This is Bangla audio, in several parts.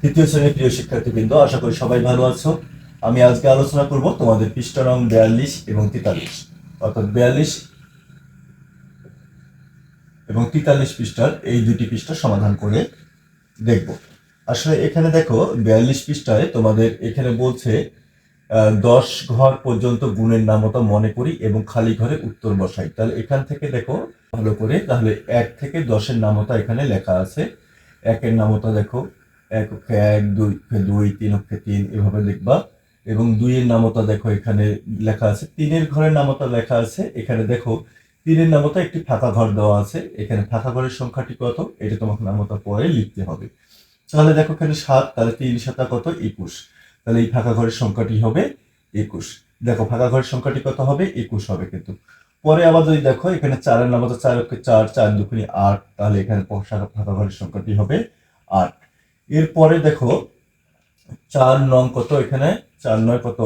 তৃতীয় শ্রেণির প্রিয় শিক্ষার্থীবৃন্দ, আশা করি সবাই ভালো আছো। আমি আজকে আলোচনা করব তোমাদের পৃষ্ঠা নং বিয়াল্লিশ এবং তেতাল্লিশ। অর্থাৎ বিয়াল্লিশ এবং তেতাল্লিশ পৃষ্ঠার এই দুটি পৃষ্ঠা সমাধান করে দেখব। আসলে এখানে দেখো, বিয়াল্লিশ পৃষ্ঠায় তোমাদের এখানে বলছে দশ ঘর পর্যন্ত গুণের নামতা মনে করি এবং খালি ঘরে উত্তর বসাই। তাহলে এখান থেকে দেখো, ভালো করে, তাহলে এক থেকে দশের নামতা এখানে লেখা আছে। একের নামতা দেখো এক অক্ষে এক দুই অক্ষে দুই, তিন অক্ষে তিন, এভাবে লিখবা। এবং দুইয়ের নামতা দেখো এখানে লেখা আছে। তিনের ঘরের নামতা লেখা আছে। এখানে দেখো, তিনের নামতা একটি ফাঁকা ঘর দেওয়া আছে। এখানে ফাঁকা ঘরের সংখ্যাটি কত? এটা তোমাকে নামতা পরে লিখতে হবে। তাহলে দেখো এখানে সাত, তাহলে তিন সাতা কত? একুশ। তাহলে এই ফাঁকা ঘরের সংখ্যাটি হবে একুশ। দেখো, ফাঁকা ঘরের সংখ্যাটি কত হবে? একুশ হবে কিন্তু। পরে আবার যদি দেখো, এখানে চারের নামতা চার চার চার দুগুণি আট, তাহলে এখানে ফাঁকা ঘরের সংখ্যাটি হবে আট। এরপরে দেখো, চার নং কত এখানে? চার নয় কত?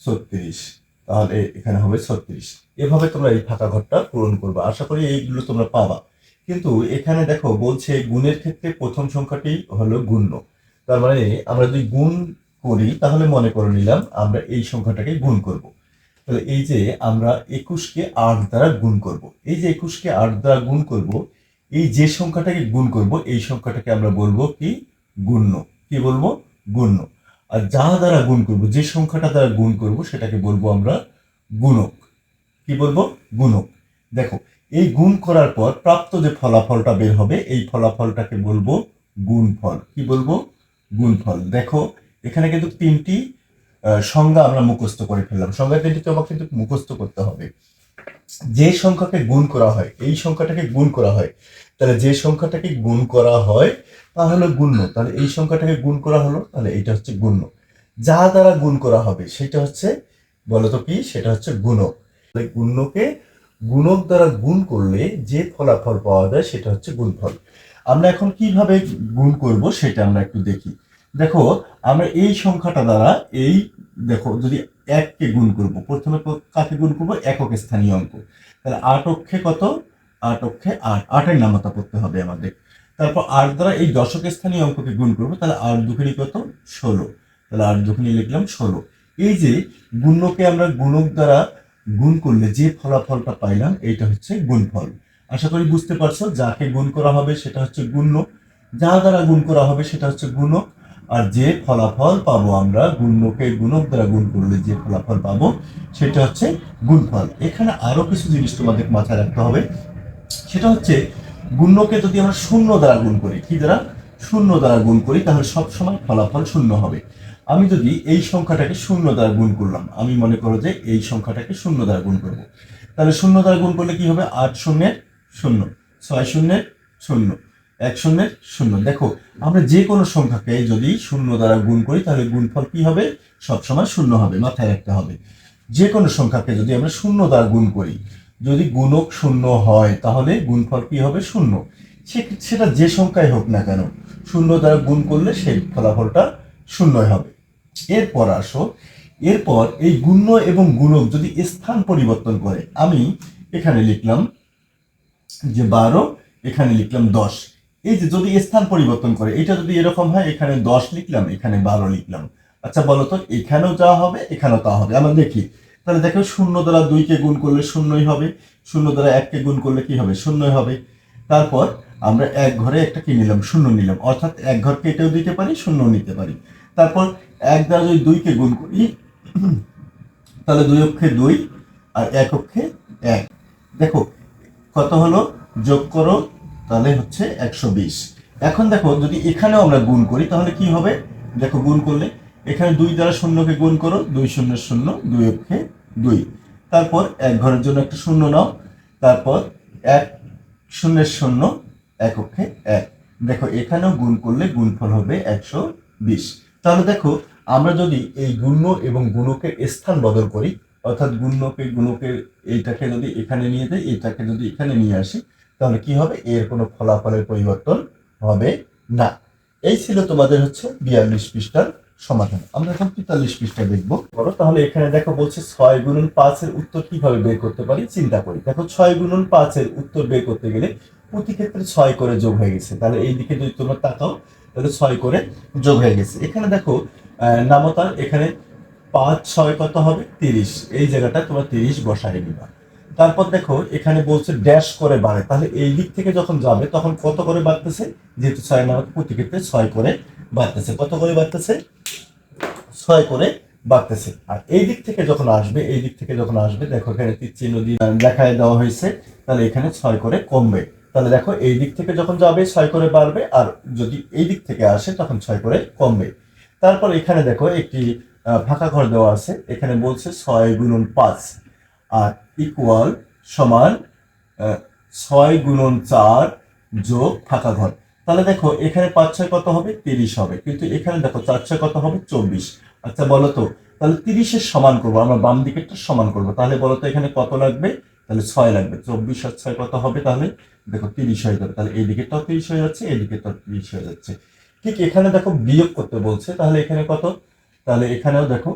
ছত্রিশ। তাহলে এখানে হবে ছত্রিশ। এভাবে তোমরা এই ফাঁকা ঘরটা পূরণ করবে। আশা করি এইগুলো তোমরা পাবা। কিন্তু এখানে দেখো, বলছে গুণের ক্ষেত্রে প্রথম সংখ্যাটি হলো গুণ্য তার মানে আমরা যদি গুণ করি, তাহলে মনে করে নিলাম আমরা এই সংখ্যাটাকে গুণ করব। তাহলে এই যে আমরা একুশকে আট দ্বারা গুণ করব। এই যে একুশকে আট দ্বারা গুণ করব এই যে সংখ্যাটাকে গুণ করব, এই সংখ্যাটাকে আমরা বলব কি? গুণ্য। কি বলব? গুণ্য। আর যা দ্বারা গুণ করব, যে সংখ্যাটা দ্বারা গুণ করব, সেটাকে বলব আমরা গুণক। কি বলব? গুণক। দেখো, এই গুণ করার পর প্রাপ্ত যে ফলাফলটা বের হবে, এই ফলাফলটাকে বলব গুণফল। কি বলব? গুণফল। দেখো, এখানে কিন্তু তিনটি সংজ্ঞা আমরা মুখস্থ করে ফেললাম। সংজ্ঞা তিনটি তোমাকে কিন্তু মুখস্থ করতে হবে। যে সংখ্যাকে গুণ করা হয়, এই সংখ্যাটাকে গুণ করা হয়, তাহলে যে সংখ্যাটাকে গুণ করা হয়, তা হলো গুণ্য। তাহলে এই সংখ্যাটাকে গুণ করা হলো, তাহলে এটা হচ্ছে গুণ্য। যা দ্বারা গুণ করা হবে, সেটা হচ্ছে, বলতো কি? সেটা হচ্ছে গুণক তাহলে গুণ্যকে গুণক দ্বারা গুণ করলে যে ফলাফল পাওয়া যায়, সেটা হচ্ছে গুণফল। আমরা এখন কীভাবে গুণ করব, সেটা আমরা একটু দেখি। দেখো, আমরা এই সংখ্যাটা দ্বারা এই, দেখো, যদি এককে গুণ করব। প্রথমে কাকে গুণ করব? একক স্থানীয় অঙ্ক। তাহলে আট অক্ষে কত? আট অক্ষে আট। আটের নামতা পড়তে হবে আমাদের। তারপর আট দ্বারা এই দশক স্থানীয় অঙ্ককে গুণ করব, তাহলে আট দুখানি কত? ষোলো। তাহলে আট দুখানি লিখলাম ষোলো। এই যে গুণ্যকে আমরা গুণক দ্বারা গুণ করলে যে ফলাফলটা পাইলাম, এইটা হচ্ছে গুণফল। আশা করি বুঝতে পারছ, যাকে গুণ করা হবে সেটা হচ্ছে গুণ্য। যা দ্বারা গুণ করা হবে সেটা হচ্ছে গুণক। আর যে ফলাফল পাবো আমরা গুণ্যকে গুণক দ্বারা গুণ করলে যে ফলাফল পাবো, সেটা হচ্ছে গুণফল। এখানে আরও কিছু জিনিস তোমাদের মাথায় রাখতে হবে। সেটা হচ্ছে গুণ্যকে যদি আমরা শূন্য দ্বারা গুণ করি, কি দ্বারা? শূন্য দ্বারা গুণ করি, তাহলে সব সময় ফলাফল শূন্য হবে। আমি যদি এই সংখ্যাটাকে শূন্য দ্বারা গুণ করলাম, আমি মনে করো যে এই সংখ্যাটাকে শূন্য দ্বারা গুণ করব। তাহলে শূন্য দ্বারা গুণ করলে কি হবে? আট শূন্যের শূন্য, ছয় শূন্যের শূন্য। এক শূন্যের শূন্য দেখো, আমরা যে কোনো সংখ্যাকে যদি শূন্য দ্বারা গুণ করি, তাহলে গুণফল কি হবে? সবসময় শূন্য হবে, মাথায় রাখতে হবে। যে কোনো সংখ্যাকে যদি আমরা শূন্য দ্বারা গুণ করি, যদি গুণক শূন্য হয়, তাহলে গুণফল কি হবে? শূন্য। সেটা যে সংখ্যাই হোক না কেন, শূন্য দ্বারা গুণ করলে সেই ফলাফলটা শূন্যই হবে। এরপর আসো, এরপর এই গুণ্য এবং গুণক যদি স্থান পরিবর্তন করে, আমি এখানে লিখলাম যে বারো, এখানে লিখলাম দশ। এই যে যদি স্থান পরিবর্তন করে, এটা যদি এরকম হয়, এখানে দশ লিখলাম, এখানে বারো লিখলাম। আচ্ছা বলো তো, এখানেও যা হবে, এখানেও তা হবে। আমরা দেখি, তাহলে দেখো শূন্য দ্বারা দুইকে গুণ করলে শূন্যই হবে, শূন্য দ্বারা এককে গুণ করলে কি হবে? শূন্যই হবে। তারপর আমরা এক ঘরে একটা কি নিলাম? শূন্য নিলাম। অর্থাৎ এক ঘর কেটেও দিতে পারি শূন্য নিতে পারি। তারপর এক দ্বারা যদি দুইকে গুণ করি, তাহলে দুই অক্ষে দুই আর এক অক্ষে এক। দেখো, কত হলো? যোগ করো তাহলে হচ্ছে একশো বিশ। এখন দেখো, যদি এখানেও আমরা গুণ করি, তাহলে কি হবে? দেখো, গুণ করলে এখানে দুই দ্বারা শূন্যকে গুণ করো, দুই শূন্য শূন্য, দুই অক্ষে দুই। তারপর এক ঘরের জন্য একটা শূন্য নাও, তারপর এক শূন্যের শূন্য, এক অক্ষে এক। দেখো, এখানেও গুণ করলে গুণফল হবে একশো বিশ। তাহলে দেখো, আমরা যদি এই গুণ্য এবং গুণকের স্থান বদল করি, অর্থাৎ গুণ্যকে, গুণকের এইটাকে যদি এখানে নিয়ে যাই এটাকে যদি এখানে নিয়ে আসি তাহলে কি হবে? এর কোনো ফলাফলের পরিবর্তন হবে না। এই ছিল তোমাদের হচ্ছে বিয়াল্লিশ পৃষ্ঠার সমাধান। আমরা এখন তেতাল্লিশ পৃষ্ঠা দেখব। বলো, তাহলে এখানে দেখো বলছে ছয় গুণন পাঁচের উত্তর কীভাবে বের করতে পারি? চিন্তা করি। দেখো ছয় গুণন পাঁচের উত্তর বের করতে গেলে প্রতি ক্ষেত্রে ছয় করে যোগ হয়ে গেছে। তাহলে এই দিকে যদি তোমরা তাকাও, তাহলে ছয় করে যোগ হয়ে গেছে। এখানে দেখো নামতার এখানে পাঁচ ছয় কত হবে? তিরিশ। এই জায়গাটা তোমরা তিরিশ বসায় নিবা। তারপর দেখো, এখানে বলছে ড্যাশ করে বাড়ে। তাহলে এই দিক থেকে যখন যাবে, তখন কত করে বাড়তেছে? যেহেতু ছয় নামক প্রতি ক্ষেত্রে ছয় করে বাড়তেছে। কত করে বাড়তেছে? ছয় করে বাড়তেছে। আর এই দিক থেকে যখন আসবে, এই দিক থেকে যখন আসবে, দেখো এখানে চিহ্ন দিয়ে দেখায় দেওয়া হয়েছে, তাহলে এখানে ছয় করে কমবে। তাহলে দেখো, এই দিক থেকে যখন যাবে, ছয় করে বাড়বে, আর যদি এই দিক থেকে আসে, তখন ছয় করে কমবে। তারপর এখানে দেখো, একটি ফাঁকা ঘর দেওয়া আছে। এখানে বলছে ছয় গুণন পাঁচ। আর ইকুয়াল সমান ছয় গুণন চার যোগ ফাঁকা ঘর। তাহলে দেখো, এখানে পাঁচ ছয় কত হবে? তিরিশ হবে। কিন্তু এখানে দেখো, চার ছয় কত হবে? চব্বিশ। আচ্ছা বলো তো, তাহলে তিরিশের সমান করব, আমরা বাম দিকেরটা সমান করব। তাহলে বলো তো, এখানে কত লাগবে? তাহলে ছয় লাগবে। চব্বিশ আর ছয় কত হবে তাহলে? দেখো, তিরিশ হয়ে যাবে। তাহলে এই দিকেরটাও তিরিশ হয়ে যাচ্ছে এই দিকেরটাও তিরিশ হয়ে যাচ্ছে। ঠিক এখানে দেখো বিয়োগ করতে বলছে। তাহলে এখানে কত? তাহলে এখানেও দেখো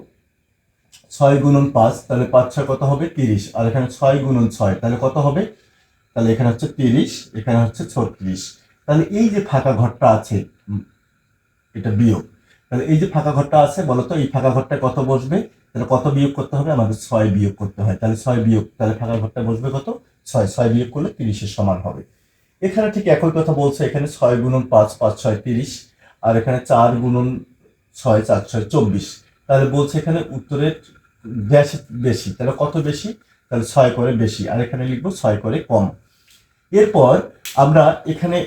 ছয় গুণন পাঁচ, তাহলে পাঁচ ছয় কত হবে? তিরিশ। আর এখানে ছয় গুণন ছয়, তাহলে কত হবে? তাহলে এখানে হচ্ছে তিরিশ, এখানে হচ্ছে ছত্রিশ। তাহলে এই যে ফাঁকা ঘরটা আছে এটা বিয়োগ। তাহলে এই যে ফাঁকা ঘরটা আছে, বলতো এই ফাঁকা ঘরটা কত বসবে? তাহলে কত বিয়োগ করতে হবে? আমাদের ছয় বিয়োগ করতে হয়। তাহলে ছয় বিয়োগ, তাহলে ফাঁকা ঘরটা বসবে কত? ছয় ছয় বিয়োগ করলে তিরিশের সমান হবে। এখানে ঠিক একই কথা বলছে, এখানে ছয় গুণন পাঁচ পাঁচ, ছয়, তিরিশ। আর এখানে চার গুণন ছয়, চার, ছয়, চব্বিশ। তাহলে বলছে এখানে উত্তরের গ্যাস বেশি, তাহলে কত বেশি? তাহলে ছয় করে বেশি, আর এখানে লিখব ছয় করে কম। এরপর আমরা এখানে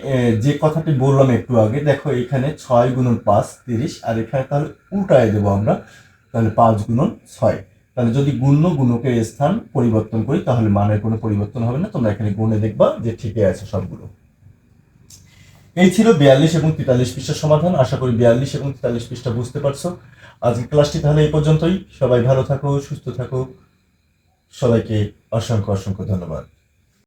যে কথাটি বললাম একটু আগে, দেখো এখানে ছয় গুণন পাঁচ তিরিশ, আর এখানে তাহলে উল্টায় দেবো আমরা, তাহলে পাঁচ গুণন ছয়। তাহলে যদি গুণ্য গুণকের স্থান পরিবর্তন করি, তাহলে মানের কোনো পরিবর্তন হবে না, তোমরা এখানে গুণে দেখবা যে ঠিকই আছে সবগুলো। এই ছিল বিয়াল্লিশ এবং তেতাল্লিশ পৃষ্ঠার সমাধান। আশা করি বিয়াল্লিশ এবং তেতাল্লিশ পৃষ্ঠা বুঝতে পারছ। আজকে ক্লাসটি তাহলে এই পর্যন্তই। সবাই ভালো থাকো, সুস্থ থাকো। সবাইকে অসংখ্য অসংখ্য ধন্যবাদ।